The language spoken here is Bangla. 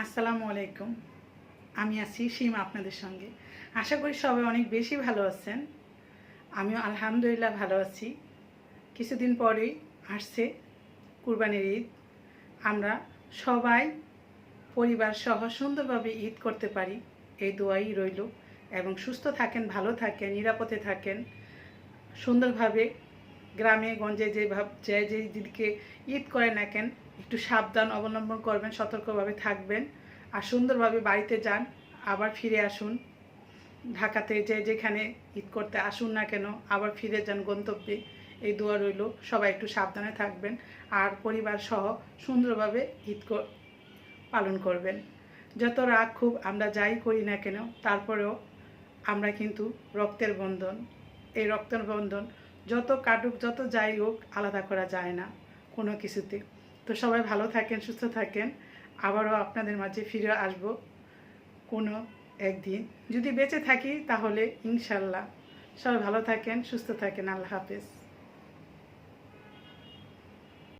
আসসালামু আলাইকুম। আমি আছি সীমা আপনাদের সঙ্গে। আশা করি সবাই অনেক বেশি ভালো আছেন। আমিও আলহামদুলিল্লাহ ভালো আছি। কিছুদিন পরেই আসছে কুরবানির ঈদ। আমরা সবাই পরিবার সহ সুন্দরভাবে ঈদ করতে পারি। এই দোয়াই রইল এবং সুস্থ থাকেন, ভালো থাকেন, নিরাপদে থাকেন, সুন্দরভাবে গ্রামে, গঞ্জে যে ভাব, যে যে দিদিকে ঈদ করে না কেন, একটু সাবধান অবলম্বন করবেন, সতর্কভাবে থাকবেন আর সুন্দরভাবে বাড়িতে যান, আবার ফিরে আসুন। ঢাকাতে যে যেখানে ঈদ করতে আসুন না কেন, আবার ফিরে যান গন্তব্যে। এই দোয়া রইল, সবাই একটু সাবধানে থাকবেন আর পরিবার সহ সুন্দরভাবে ঈদ পালন করবেন। যত রাগ খুব আমরা যাই করি না কেন, তারপরেও আমরা কিন্তু রক্তের বন্ধন, এই রক্তের বন্ধন যত কাটুক, যত যাই হোক, আলাদা করা যায় না কোনো কিছুতে। তো সবাই ভালো থাকেন, সুস্থ থাকেন। আবারও আপনাদের মাঝে ফিরে আসব কোনো একদিন। যদি বেঁচে থাকি তাহলে ইনশাল্লাহ। সবাই ভালো থাকেন, সুস্থ থাকেন। আল্লাহ হাফেজ।